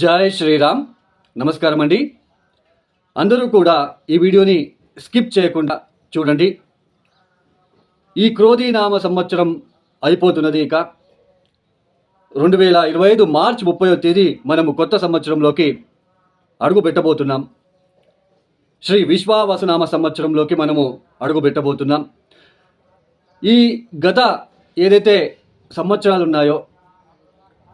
జయ శ్రీరామ్. నమస్కారం అండి. అందరూ కూడా ఈ వీడియోని స్కిప్ చేయకుండా చూడండి. ఈ క్రోధీనామ సంవత్సరం అయిపోతున్నది ఇక. రెండు వేల ఇరవై ఐదు మార్చ్ ముప్పై తేదీ మనము కొత్త సంవత్సరంలోకి అడుగు పెట్టబోతున్నాం. శ్రీ విశ్వావసనామ సంవత్సరంలోకి మనము అడుగు పెట్టబోతున్నాం. ఈ గత ఏదైతే సంవత్సరాలు ఉన్నాయో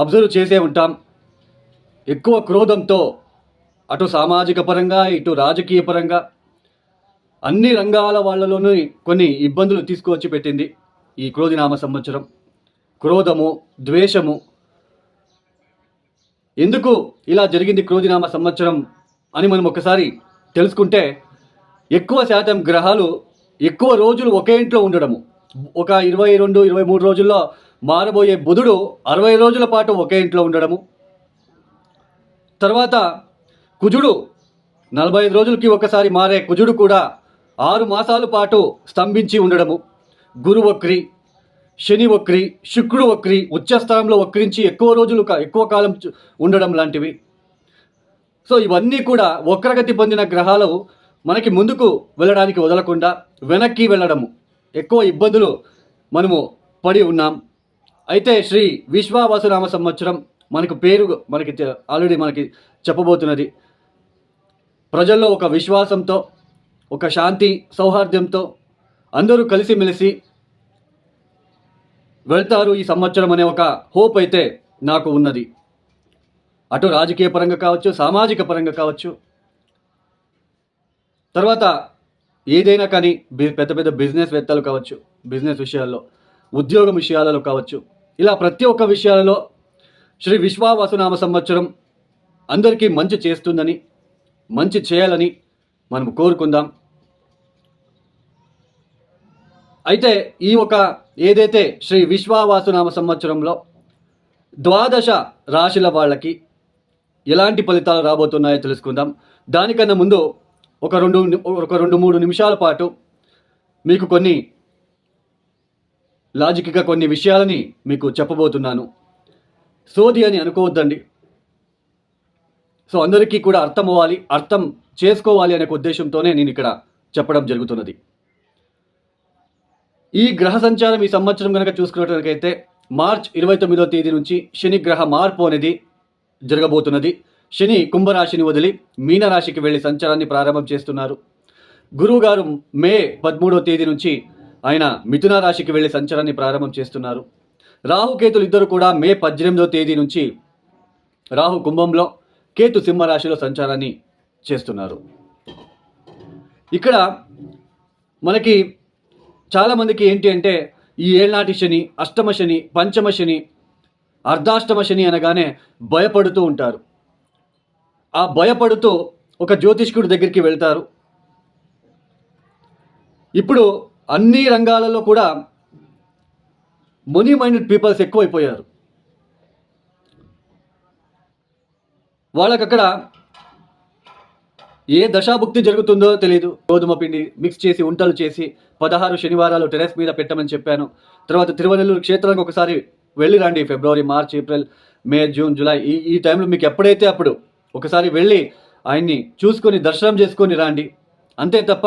అబ్జర్వ్ చేసే ఉంటాం. ఎక్కువ క్రోధంతో అటు సామాజిక పరంగా ఇటు రాజకీయ పరంగా అన్ని రంగాల వాళ్ళలోనూ కొన్ని ఇబ్బందులు తీసుకువచ్చి పెట్టింది ఈ క్రోధినామ సంవత్సరం. క్రోధము ద్వేషము. ఎందుకు ఇలా జరిగింది క్రోధినామ సంవత్సరం అని మనం ఒకసారి తెలుసుకుంటే ఎక్కువ శాతం గ్రహాలు ఎక్కువ రోజులు ఒకే ఇంట్లో ఉండడము. ఒక ఇరవై రెండు ఇరవై మూడు రోజుల్లో మారబోయే బుధుడు అరవై రోజుల పాటు ఒకే ఇంట్లో ఉండడము. తర్వాత కుజుడు నలభై ఐదు రోజులకి ఒకసారి మారే కుజుడు కూడా ఆరు మాసాల పాటు స్తంభించి ఉండడము. గురు వక్రి శని వక్రి శుక్రుడు వక్రి ఉచ్చస్థానంలో వక్రించి ఎక్కువ రోజులు ఎక్కువ కాలం ఉండడం లాంటివి. సో ఇవన్నీ కూడా వక్రగతి పొందిన గ్రహాలు మనకి ముందుకు వెళ్ళడానికి వదలకుండా వెనక్కి వెళ్ళడము. ఎక్కువ ఇబ్బందులు మనము పడి ఉన్నాం. అయితే శ్రీ విశ్వావాసునామ సంవత్సరం మనకు పేరు మనకి ఆల్రెడీ మనకి చెప్పబోతున్నది. ప్రజల్లో ఒక విశ్వాసంతో ఒక శాంతి సౌహార్ద్యంతో అందరూ కలిసిమెలిసి వెళ్తారు ఈ సంవత్సరం అనే ఒక హోప్ అయితే నాకు ఉన్నది. అటు రాజకీయ పరంగా కావచ్చు సామాజిక పరంగా కావచ్చు. తర్వాత ఏదైనా కానీ పెద్ద పెద్ద బిజినెస్ వేత్తలు కావచ్చు బిజినెస్ విషయాల్లో ఉద్యోగం విషయాలలో కావచ్చు ఇలా ప్రతి ఒక్క విషయాలలో శ్రీ విశ్వావాసునామ సంవత్సరం అందరికీ మంచి చేస్తుందని మంచి చేయాలని మనం కోరుకుందాం. అయితే ఈ ఒక ఏదైతే శ్రీ విశ్వావాసునామ సంవత్సరంలో ద్వాదశ రాశుల వాళ్ళకి ఎలాంటి ఫలితాలు రాబోతున్నాయో తెలుసుకుందాం. దానికన్నా ముందు ఒక రెండు ఒక రెండు మూడు నిమిషాల పాటు మీకు కొన్ని లాజిక్గా కొన్ని విషయాలని మీకు చెప్పబోతున్నాను. సోది అని అనుకోవద్దండి. సో అందరికీ కూడా అర్థం అవ్వాలి అర్థం చేసుకోవాలి అనే ఉద్దేశంతోనే నేను ఇక్కడ చెప్పడం జరుగుతున్నది. ఈ గ్రహ సంచారం ఈ సంవత్సరం కనుక చూసుకున్నట్లయితే మార్చ్ ఇరవై తొమ్మిదో తేదీ నుంచి శని గ్రహ మార్పు అనేది జరగబోతున్నది. శని కుంభరాశిని వదిలి మీనరాశికి వెళ్ళి సంచారాన్ని ప్రారంభం చేస్తున్నారు. గురువు గారు మే పదమూడో తేదీ నుంచి ఆయన మిథున రాశికి వెళ్ళి సంచారాన్ని ప్రారంభం చేస్తున్నారు. రాహుకేతులు ఇద్దరు కూడా మే పద్దెనిమిదో తేదీ నుంచి రాహు కుంభంలో కేతు సింహరాశిలో సంచారాన్ని చేస్తున్నారు. ఇక్కడ మనకి చాలామందికి ఏంటి అంటే ఈ ఏళ్నాటి శని అష్టమ శని పంచమ శని అర్ధాష్టమ శని అనగానే భయపడుతూ ఉంటారు. ఆ భయపడుతూ ఒక జ్యోతిష్కుడి దగ్గరికి వెళ్తారు. ఇప్పుడు అన్ని రంగాలలో కూడా మనీ మైండెడ్ పీపుల్స్ ఎక్కువైపోయారు. వాళ్ళకక్కడ ఏ దశాభుక్తి జరుగుతుందో తెలియదు గోధుమ పిండి మిక్స్ చేసి ఉంటలు చేసి పదహారు శనివారాలు టెరెస్ మీద పెట్టమని చెప్పాను. తర్వాత తిరువనెల్లూరు క్షేత్రానికి ఒకసారి వెళ్ళి రండి. February March April May June July ఈ ఈ టైంలో మీకు ఎప్పుడైతే అప్పుడు ఒకసారి వెళ్ళి ఆయన్ని చూసుకొని దర్శనం చేసుకొని రండి. అంతే తప్ప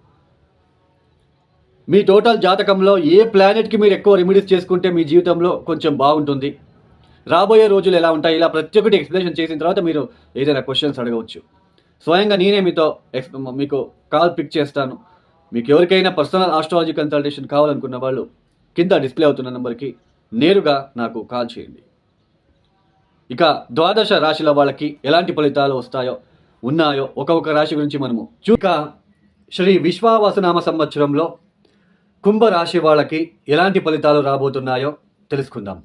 మీ టోటల్ జాతకంలో ఏ ప్లానెట్కి మీరు ఎక్కువ రెమెడీస్ చేసుకుంటే మీ జీవితంలో కొంచెం బాగుంటుంది? రాబోయే రోజులు ఎలా ఉంటాయి? ఇలా ప్రతి ఒక్కటి ఎక్స్ప్లెనేషన్ చేసిన తర్వాత మీరు ఏదైనా క్వశ్చన్స్ అడగవచ్చు. స్వయంగా నేనే మీతో ఎక్స్ మీకు కాల్ పిక్ చేస్తాను. మీకు ఎవరికైనా పర్సనల్ ఆస్ట్రాలజీ కన్సల్టేషన్ కావాలనుకున్న వాళ్ళు కింద డిస్ప్లే అవుతున్న నెంబర్కి నేరుగా నాకు కాల్ చేయండి. ఇక ద్వాదశ రాశిల వాళ్ళకి ఎలాంటి ఫలితాలు వస్తాయో ఉన్నాయో ఒక్కొక్క రాశి గురించి మనము చూక శ్రీ విశ్వావసనామ సంవత్సరంలో కుంభరాశి వాళ్ళకి ఎలాంటి ఫలితాలు రాబోతున్నాయో తెలుసుకుందాం.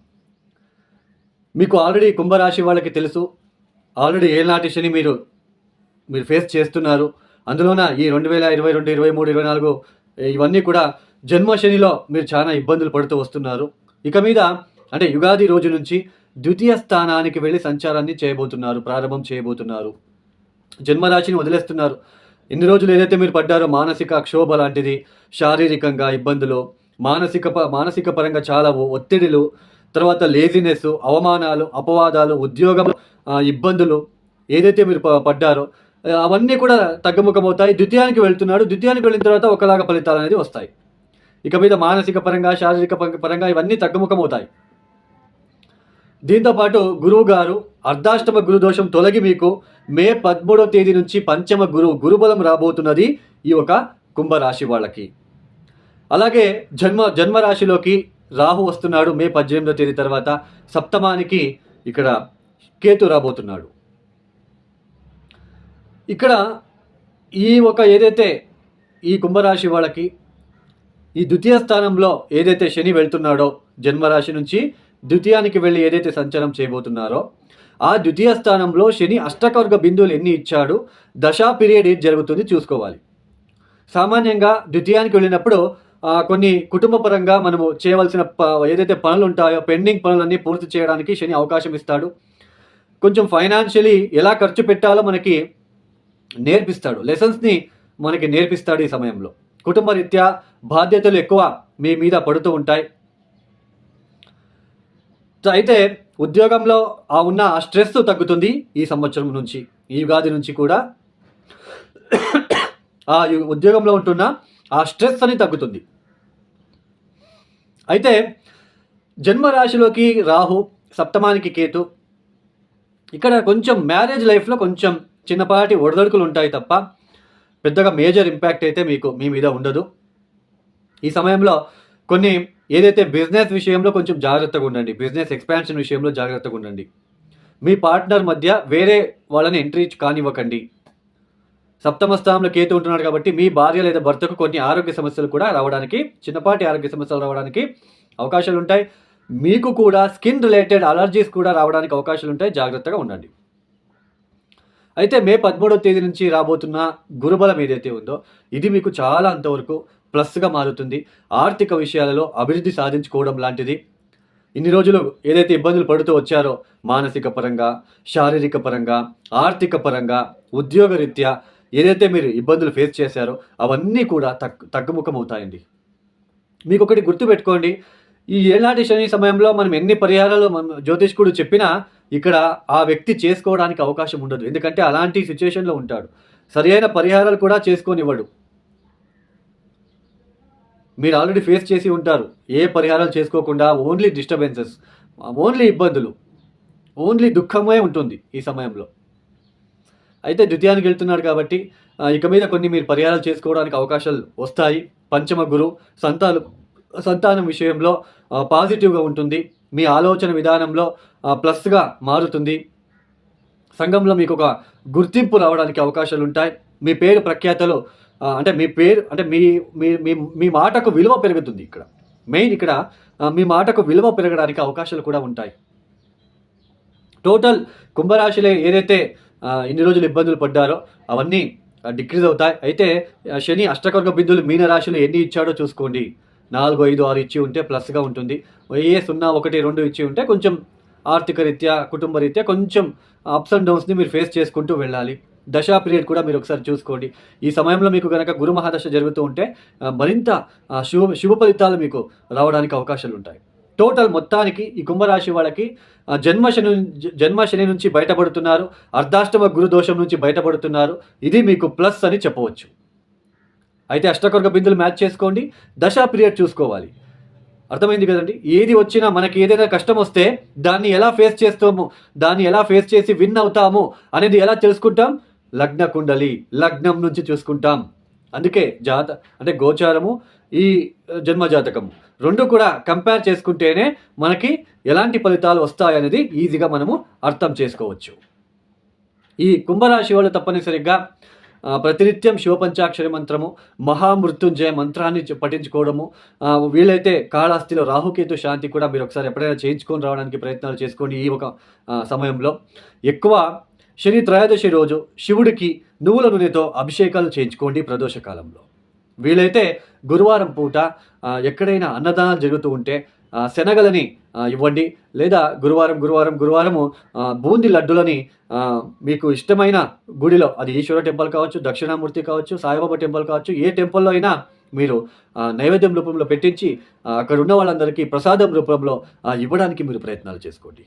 మీకు ఆల్రెడీ కుంభరాశి వాళ్ళకి తెలుసు. ఆల్రెడీ ఏనాటి శని మీరు మీరు ఫేస్ చేస్తున్నారు. అందులోన ఈ రెండు వేల ఇరవై రెండు ఇరవై మూడు ఇరవై నాలుగు ఇవన్నీ కూడా జన్మ శనిలో మీరు చాలా ఇబ్బందులు పడుతూ వస్తున్నారు. ఇక మీద అంటే యుగాది రోజు నుంచి ద్వితీయ స్థానానికి వెళ్ళి సంచారాన్ని చేయబోతున్నారు ప్రారంభం చేయబోతున్నారు. జన్మరాశిని వదిలేస్తున్నారు. ఇన్ని రోజులు ఏదైతే మీరు పడ్డారో మానసిక క్షోభ లాంటిది శారీరకంగా ఇబ్బందులు మానసిక ప- మానసిక పరంగా చాలా ఒత్తిడిలు తర్వాత లేజినెస్ అవమానాలు అపవాదాలు ఉద్యోగం ఇబ్బందులు ఏదైతే మీరు ప- పడ్డారో అవన్నీ కూడా తగ్గుముఖమవుతాయి. ద్వితీయానికి వెళ్తున్నాడు. ద్వితీయానికి వెళ్ళిన తర్వాత ఒకలాగా ఫలితాలు అనేది వస్తాయి. ఇక మీద మానసిక పరంగా శారీరక పరంగా ఇవన్నీ తగ్గుముఖమవుతాయి. దీంతోపాటు గురువు గారు అర్ధాష్టమ గురుదోషం తొలగి మీకు మే పదమూడవ తేదీ నుంచి పంచమ గురు గురుబలం రాబోతున్నది ఈ ఒక కుంభరాశి వాళ్ళకి. అలాగే జన్మ జన్మరాశిలోకి రాహు వస్తున్నాడు మే పద్దెనిమిదో తేదీ తర్వాత సప్తమానికి ఇక్కడ కేతు రాబోతున్నాడు. ఇక్కడ ఈ ఒక ఏదైతే ఈ కుంభరాశి వాళ్ళకి ఈ ద్వితీయ స్థానంలో ఏదైతే శని వెళ్తున్నాడో జన్మరాశి నుంచి ద్వితీయానికి వెళ్ళి ఏదైతే సంచారం చేయబోతున్నారో ఆ ద్వితీయ స్థానంలో శని అష్టకవర్గ బిందువులు ఎన్ని ఇచ్చాడు దశా పీరియడ్ ఏది జరుగుతుంది చూసుకోవాలి. సామాన్యంగా ద్వితీయానికి వెళ్ళినప్పుడు కొన్ని కుటుంబ పరంగా మనము చేయవలసిన ప- ఏదైతే పనులు ఉంటాయో పెండింగ్ పనులన్నీ పూర్తి చేయడానికి శని అవకాశం ఇస్తాడు. కొంచెం ఫైనాన్షియలీ ఎలా ఖర్చు పెట్టాలో మనకి నేర్పిస్తాడు. లెసన్స్ని మనకి నేర్పిస్తాడు ఈ సమయంలో. కుటుంబ రీత్యా బాధ్యతలు ఎక్కువ మీ మీద పడుతూ ఉంటాయి. అయితే ఉద్యోగంలో ఆ ఉన్న స్ట్రెస్ తగ్గుతుంది ఈ సంవత్సరం నుంచి ఈ ఉగాది నుంచి కూడా. ఆ యు- ఉద్యోగంలో ఉంటున్న ఆ స్ట్రెస్ అని తగ్గుతుంది. అయితే జన్మరాశిలోకి రాహు సప్తమానికి కేతు. ఇక్కడ కొంచెం మ్యారేజ్ లైఫ్లో కొంచెం చిన్నపాటి ఒడదొడుకులు ఉంటాయి తప్ప పెద్దగా మేజర్ ఇంపాక్ట్ అయితే మీకు మీ మీద ఉండదు. ఈ సమయంలో కొన్ని ఏదైతే బిజినెస్ విషయంలో కొంచెం జాగ్రత్తగా ఉండండి బిజినెస్ ఎక్స్పాన్షన్ విషయంలో జాగ్రత్తగా ఉండండి. మీ పార్ట్నర్ మధ్య వేరే వాళ్ళని ఎంట్రీ కానివ్వకండి. సప్తమ స్థానంలో కేతు ఉంటున్నాడు కాబట్టి మీ భార్య లేదా భర్తకు కొన్ని ఆరోగ్య సమస్యలు కూడా రావడానికి చిన్నపాటి ఆరోగ్య సమస్యలు రావడానికి అవకాశాలు ఉంటాయి. మీకు కూడా స్కిన్ రిలేటెడ్ అలర్జీస్ కూడా రావడానికి అవకాశాలు ఉంటాయి. జాగ్రత్తగా ఉండండి. అయితే మే పదమూడవ తేదీ నుంచి రాబోతున్న గురుబలం ఏదైతే ఉందో ఇది మీకు చాలా అంతవరకు ప్లస్గా మారుతుంది. ఆర్థిక విషయాలలో అభివృద్ధి సాధించుకోవడం లాంటిది. ఇన్ని రోజులు ఏదైతే ఇబ్బందులు పడుతూ వచ్చారో మానసిక పరంగా శారీరక పరంగా ఆర్థిక పరంగా ఉద్యోగరీత్యా ఏదైతే మీరు ఇబ్బందులు ఫేస్ చేశారో అవన్నీ కూడా తగ్ తగ్గుముఖం అవుతాయండి మీకు ఒకటి గుర్తుపెట్టుకోండి. ఈ ఏనాటి శని సమయంలో మనం ఎన్ని పరిహారాలు మనం జ్యోతిష్కుడు చెప్పినా ఇక్కడ ఆ వ్యక్తి చేసుకోవడానికి అవకాశం ఉండదు. ఎందుకంటే అలాంటి సిచ్యువేషన్లో ఉంటాడు. సరియైన పరిహారాలు కూడా చేసుకోనివ్వడు. మీరు ఆల్రెడీ ఫేస్ చేసి ఉంటారు. ఏ పరిహారాలు చేసుకోకుండా ఓన్లీ డిస్టర్బెన్సెస్ ఓన్లీ ఇబ్బందులు ఓన్లీ దుఃఖమే ఉంటుంది ఈ సమయంలో. అయితే ద్వితీయానికి వెళ్తున్నాడు కాబట్టి ఇక మీద కొన్ని మీరు పరిహారాలు చేసుకోవడానికి అవకాశాలు వస్తాయి. పంచమ గురు సంతానం సంతానం విషయంలో పాజిటివ్గా ఉంటుంది. మీ ఆలోచన విధానంలో ప్లస్గా మారుతుంది. సంఘంలో మీకు ఒక గుర్తింపు రావడానికి అవకాశాలు ఉంటాయి. మీ పేరు ప్రఖ్యాతలు అంటే మీ పేరు అంటే మీ మీ మీ మీ మాటకు విలువ పెరుగుతుంది ఇక్కడ. మెయిన్ ఇక్కడ మీ మాటకు విలువ పెరగడానికి అవకాశాలు కూడా ఉంటాయి. టోటల్ కుంభరాశిలో ఏదైతే ఇన్ని రోజులు ఇబ్బందులు పడ్డారో అవన్నీ డిక్రీజ్ అవుతాయి. అయితే శని అష్టకర్గ బిందులు మీనరాశిలో ఎన్ని ఇచ్చాడో చూసుకోండి. నాలుగు ఐదు ఆరు ఇచ్చి ఉంటే ప్లస్గా ఉంటుంది. ఏ సున్నా ఒకటి రెండు ఇచ్చి ఉంటే కొంచెం ఆర్థిక రీత్యా కుటుంబ రీత్యా కొంచెం అప్స్ అండ్ డౌన్స్ని మీరు ఫేస్ చేసుకుంటూ వెళ్ళాలి. దశా పీరియడ్ కూడా మీరు ఒకసారి చూసుకోండి. ఈ సమయంలో మీకు కనుక గురు మహాదశ జరుగుతూ ఉంటే మరింత శుభ శుభ ఫలితాలు మీకు రావడానికి అవకాశాలు ఉంటాయి. టోటల్ మొత్తానికి ఈ కుంభరాశి వాళ్ళకి జన్మ జన్మశని జన్మ జన్మశని నుంచి బయటపడుతున్నారు. అర్ధాష్టమ గురు దోషం నుంచి బయటపడుతున్నారు. ఇది మీకు ప్లస్ అని చెప్పవచ్చు. అయితే అష్టకర్గ బిందులు మ్యాచ్ చేసుకోండి. దశా పీరియడ్ చూసుకోవాలి. అర్థమైంది కదండి? ఏది వచ్చినా మనకి ఏదైనా కష్టం వస్తే దాన్ని ఎలా ఫేస్ చేస్తాము దాన్ని ఎలా ఫేస్ చేసి విన్ అవుతాము అనేది ఎలా తెలుసుకుంటాం? లగ్న కుండలి లగ్నం నుంచి చూసుకుంటాం. అందుకే జాత అంటే గోచారము ఈ జన్మ జాతకము రెండు కూడా కంపేర్ చేసుకుంటేనే మనకి ఎలాంటి ఫలితాలు వస్తాయనేది ఈజీగా మనము అర్థం చేసుకోవచ్చు. ఈ కుంభరాశి వాళ్ళు తప్పనిసరిగా ప్రతినిత్యం శివపంచాక్షరి మంత్రము మహామృత్యుంజయ మంత్రాన్ని పఠించుకోవడము వీలైతే కాళాస్తిలో రాహుకేతు శాంతి కూడా మీరు ఒకసారి ఎప్పుడైనా చేయించుకొని రావడానికి ప్రయత్నాలు చేసుకోండి ఈ ఒక సమయంలో. ఎక్కువ శని త్రయోదశి రోజు శివుడికి నువ్వుల నూనెతో అభిషేకాలు చేయించుకోండి ప్రదోష కాలంలో వీలైతే గురువారం పూట ఎక్కడైనా అన్నదానాలు జరుగుతూ ఉంటే శనగలని ఇవ్వండి. లేదా గురువారం గురువారం గురువారము బూంది బూందీ లడ్డులని మీకు ఇష్టమైన గుడిలో అది ఈశ్వర టెంపుల్ కావచ్చు దక్షిణామూర్తి కావచ్చు సాయిబాబా టెంపుల్ కావచ్చు ఏ టెంపుల్లో అయినా మీరు నైవేద్యం రూపంలో పెట్టించి అక్కడ ఉన్న వాళ్ళందరికీ ప్రసాదం రూపంలో ఇవ్వడానికి మీరు ప్రయత్నాలు చేసుకోండి.